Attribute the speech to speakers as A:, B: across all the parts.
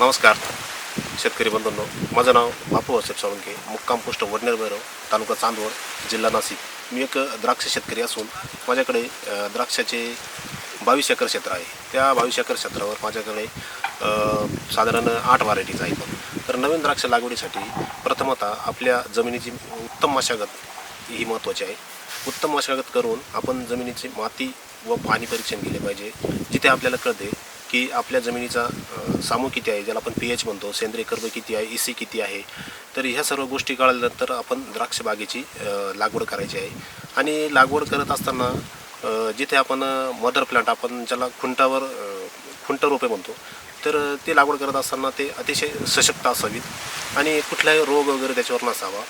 A: नमस्कार शेतकरी बंधूंनो. माझं नाव बापू वसेप साळुंके मुक्काम पोस्ट वडनेर भैरव तालुका चांदवड जिल्हा नाशिक. मी एक द्राक्ष शेतकरी असून माझ्याकडे द्राक्षाचे बावीस एकर क्षेत्र आहे. त्या बावीस एकर क्षेत्रावर माझ्याकडे साधारण आठ व्हरायटीज आहेत. तर नवीन द्राक्ष लागवडीसाठी प्रथमतः आपल्या जमिनीची उत्तम मशागत ही महत्त्वाची आहे. उत्तम मशागत करून आपण जमिनीची माती व पाणी परीक्षण केले पाहिजे जिथे आपल्याला कळते की आपल्या जमिनीचा सामू किती आहे ज्याला आपण पी एच म्हणतो सेंद्रिय कर्ब किती आहे ई सी किती आहे तर ह्या सर्व गोष्टी कळल्यानंतर आपण द्राक्ष बागेची लागवड करायची आहे. आणि लागवड करत असताना जिथे आपण मदर प्लांट आपण ज्याला खुंटावर खुंट रोपे म्हणतो तर ते लागवड करत असताना ते अतिशय सशक्त असावीत. आणि कुठलाही रोग वगैरे त्याच्यावर नसावा.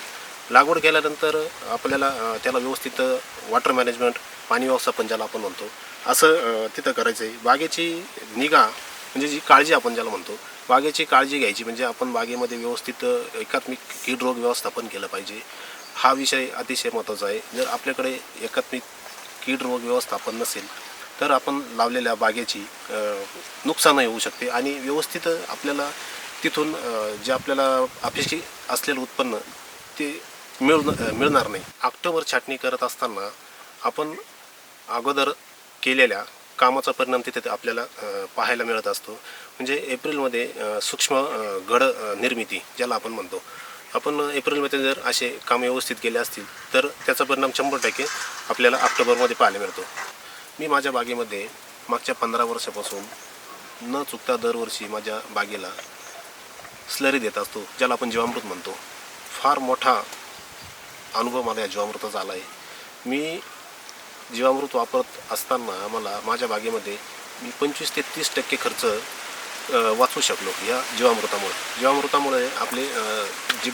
A: लागवड केल्यानंतर आपल्याला त्याला व्यवस्थित वॉटर मॅनेजमेंट पाणी व्यवस्थापन ज्याला आपण म्हणतो असं तिथं करायचं आहे. बागेची निगा म्हणजे जी काळजी आपण ज्याला म्हणतो बागेची काळजी घ्यायची म्हणजे आपण बागेमध्ये व्यवस्थित एकात्मिक कीड रोग व्यवस्थापन केलं पाहिजे. हा विषय अतिशय महत्त्वाचा आहे. जर आपल्याकडे एकात्मिक कीड रोग व्यवस्थापन नसेल तर आपण लावलेल्या बागेची नुकसान नुकसानही होऊ शकते आणि व्यवस्थित आपल्याला तिथून जे आपल्याला अपेक्षित असलेलं उत्पन्न ते मिळू मिळणार नाही. ऑक्टोबर छाटणी करत असताना आपण अगोदर केलेल्या कामाचा परिणाम तिथे आपल्याला पाहायला मिळत असतो. म्हणजे एप्रिलमध्ये सूक्ष्म घड निर्मिती ज्याला आपण म्हणतो. आपण एप्रिलमध्ये जर असे काम व्यवस्थित केले असतील तर त्याचा परिणाम शंभर टक्के आपल्याला ऑक्टोबरमध्ये पाहायला मिळतो. मी माझ्या बागेमध्ये मागच्या पंधरा वर्षापासून न चुकता दरवर्षी माझ्या बागेला स्लरी देत असतो ज्याला आपण जीवामृत म्हणतो. फार मोठा अनुभव मला या जीवामृताचा आला आहे मी जीवामृत वापरत असताना मला माझ्या बागेमध्ये मी पंचवीस ते तीस टक्के खर्च वाचवू शकलो या जीवामृतामुळे. जीवामृतामुळे आपली जी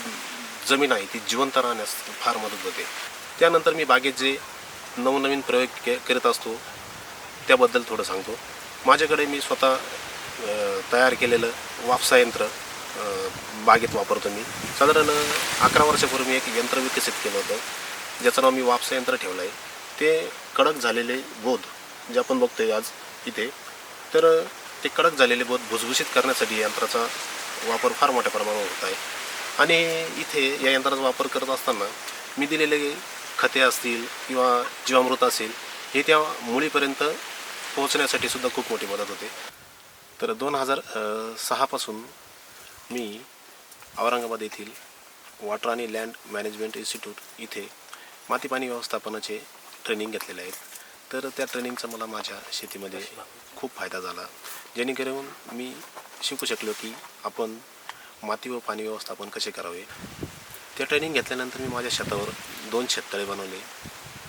A: जमीन आहे ती जिवंत राहण्यास फार मदत होते. त्यानंतर मी बागेत जे नवनवीन प्रयोग के करत असतो त्याबद्दल थोडं सांगतो. माझ्याकडे मी स्वतः तयार केलेलं वापसा यंत्र बागेत वापरतो मी. साधारण अकरा वर्षापूर्वी मी एक यंत्र विकसित केलं होतं. ज्याचं नाव मी वापसा यंत्र ठेवलं आहे. ते कडक झालेले बोध जे आपण बघतोय आज इथे तर ते कडक झालेले बोध भुसभुशीत करण्यासाठी यंत्राचा वापर फार मोठ्या प्रमाणावर होत आहे. आणि इथे या यंत्राचा वापर करत असताना मी दिलेले खते असतील किंवा जीवामृत असेल हे त्या मुळीपर्यंत पोहोचण्यासाठी सुद्धा खूप मोठी मदत होते. तर दोन हजार सहापासून मी औरंगाबाद येथील वॉटर आणि लँड मॅनेजमेंट इन्स्टिट्यूट इथे माती पाणी व्यवस्थापनाचे ट्रेनिंग घेतलेले आहेत. तर त्या ट्रेनिंगचा मला माझ्या शेतीमध्ये खूप फायदा झाला. जेणेकरून मी शिकू शकलो की आपण माती व पाणी व्यवस्थापन कसे करावे? त्या ट्रेनिंग घेतल्यानंतर मी माझ्या शेतावर दोन शेततळे बनवले.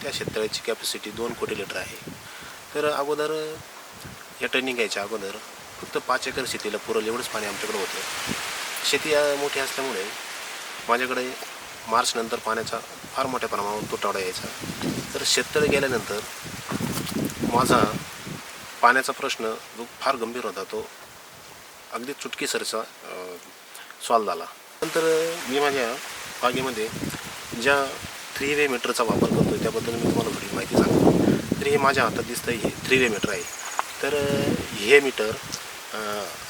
A: त्या शेततळ्याची कॅपॅसिटी दोन कोटी लिटर आहे. तर अगोदर या ट्रेनिंग घ्यायच्या अगोदर फक्त पाच एकर शेतीला पुरल एवढंच पाणी आमच्याकडे होतं. शेती मोठी असल्यामुळे माझ्याकडे मार्चनंतर पाण्याचा फार मोठ्या प्रमाणावर तुटवडा यायचा. तर शेततळे गेल्यानंतर माझा पाण्याचा प्रश्न जो फार गंभीर होता तो अगदी चुटकीसरचा सॉल्व झाला. नंतर मी माझ्या बागेमध्ये ज्या थ्री वे मीटरचा वापर करतो त्याबद्दल मी तुम्हाला थोडी माहिती सांगतो. तर हे माझ्या हातात दिसतं हे थ्री वे मीटर आहे. तर हे मीटर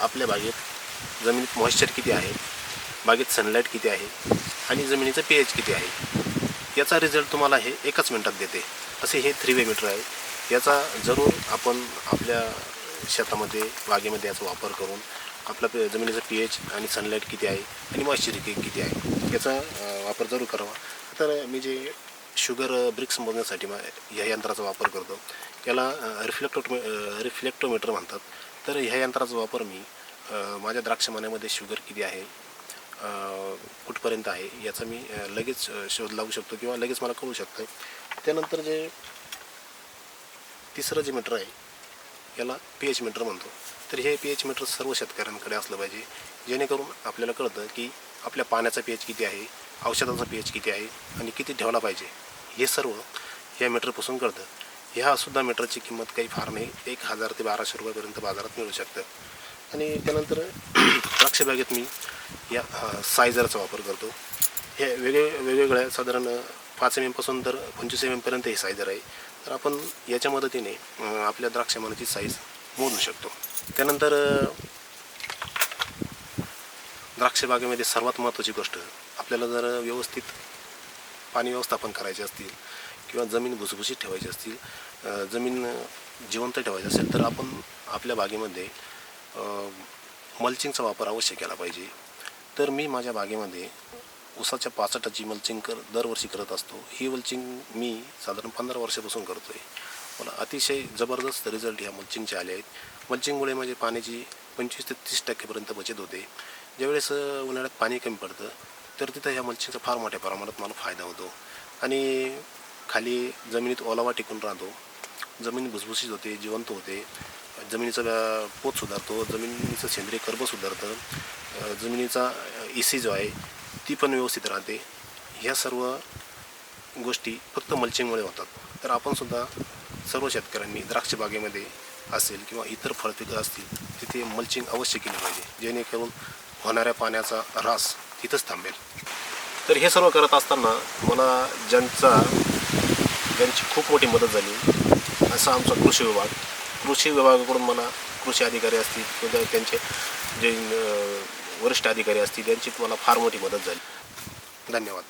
A: आपल्या बागेत जमिनीत मॉइश्चर किती आहे? बागेत सनलाईट किती आहे? आणि जमिनीचं पी एच किती आहे? याचा रिझल्ट तुम्हाला हे एकाच मिनटात देते. असे हे थ्री वे मीटर आहे. याचा जरूर आपण आपल्या शेतामध्ये बागेमध्ये याचा वापर करून आपला पे- जमिनीचं पी एच आणि सनलाईट किती आहे आणि मॉइश्चरिटी किती आहे याचा वापर जरूर करावा. तर मी जे शुगर ब्रिक्स मोजण्यासाठी मा ह्या यंत्राचा वापर करतो याला रिफ्लेक्टो रिफ्लेक्टोमीटर म्हणतात. तर ह्या यंत्राचा वापर मी माझ्या द्राक्षमान्यामध्ये शुगर किती आहे कुठपर्यंत आहे याचा मी लगेच शोध लावू शकतो किंवा लगेच मला कळू शकतं. त्यानंतर जे तिसरं जे मीटर आहे याला पी एच मीटर म्हणतो. तर हे पी एच मीटर सर्व शेतकऱ्यांकडे असलं पाहिजे जेणेकरून आपल्याला कळतं की आपल्या पाण्याचा पी एच किती आहे औषधाचा पी एच किती आहे आणि किती ठेवला पाहिजे. हे सर्व या मीटरपासून कळतं. ह्या सुद्धा मीटरची किंमत काही फार नाही. एक हजार ते बाराशे रुपयापर्यंत बाजारात मिळू शकतं. आणि त्यानंतर द्राक्ष बागेत मी या सायझरचा वापर करतो. हे वेगळे वेगवेगळ्या साधारण पाच एम एमपासून तर पंचवीस एम एमपर्यंत हे सायझर आहे. तर आपण याच्या मदतीने आपल्या द्राक्षमानाची साईज मोजू शकतो. त्यानंतर द्राक्षबागेमध्ये सर्वात महत्त्वाची गोष्ट आपल्याला जर व्यवस्थित पाणी व्यवस्थापन करायचे असतील किंवा जमीन भुसभुशीत ठेवायची असतील जमीन जिवंत ठेवायची असेल तर आपण आपल्या बागेमध्ये मल्चिंगचा वापर अवश्य केला पाहिजे. तर मी माझ्या बागेमध्ये उसाच्या पाचटाची मल्चिंग कर दरवर्षी करत असतो. ही मल्चिंग मी साधारण पंधरा वर्षापासून करतो आहे मला अतिशय जबरदस्त रिझल्ट ह्या मल्चिंगचे आले आहेत. मल्चिंगमुळे माझे पाण्याची पंचवीस ते तीस टक्केपर्यंत बचत होते. ज्यावेळेस उन्हाळ्यात पाणी कमी पडतं तर तिथं ह्या मल्चिंगचा फार मोठ्या प्रमाणात मला फायदा होतो. आणि खाली जमिनीत ओलावा टिकून राहतो. जमीन भुसभुशीत होते जिवंत होते. जमिनीचा पोत सुधारतो जमिनीचं सेंद्रिय कर्ब सुधारतं जमिनीचा जमिनीचा इसी जो आहे ती पण व्यवस्थित राहते. ह्या सर्व गोष्टी फक्त मल्चिंगमुळे होतात. तर आपणसुद्धा सर्व शेतकऱ्यांनी द्राक्ष बागेमध्ये असेल किंवा इतर फळपिकं असतील तिथे मल्चिंग अवश्य केली पाहिजे जेणेकरून होणाऱ्या पाण्याचा ऱ्हास तिथंच थांबेल. तर हे सर्व करत असताना मला ज्यांचा ज्यांची खूप मोठी मदत झाली असा आमचा कृषी विभाग कृषी विभागाकडून मला कृषी अधिकारी असतील किंवा त्यांचे जे वरिष्ठ अधिकारी असतील यांची तुम्हाला फार मोठी मदत झाली. धन्यवाद.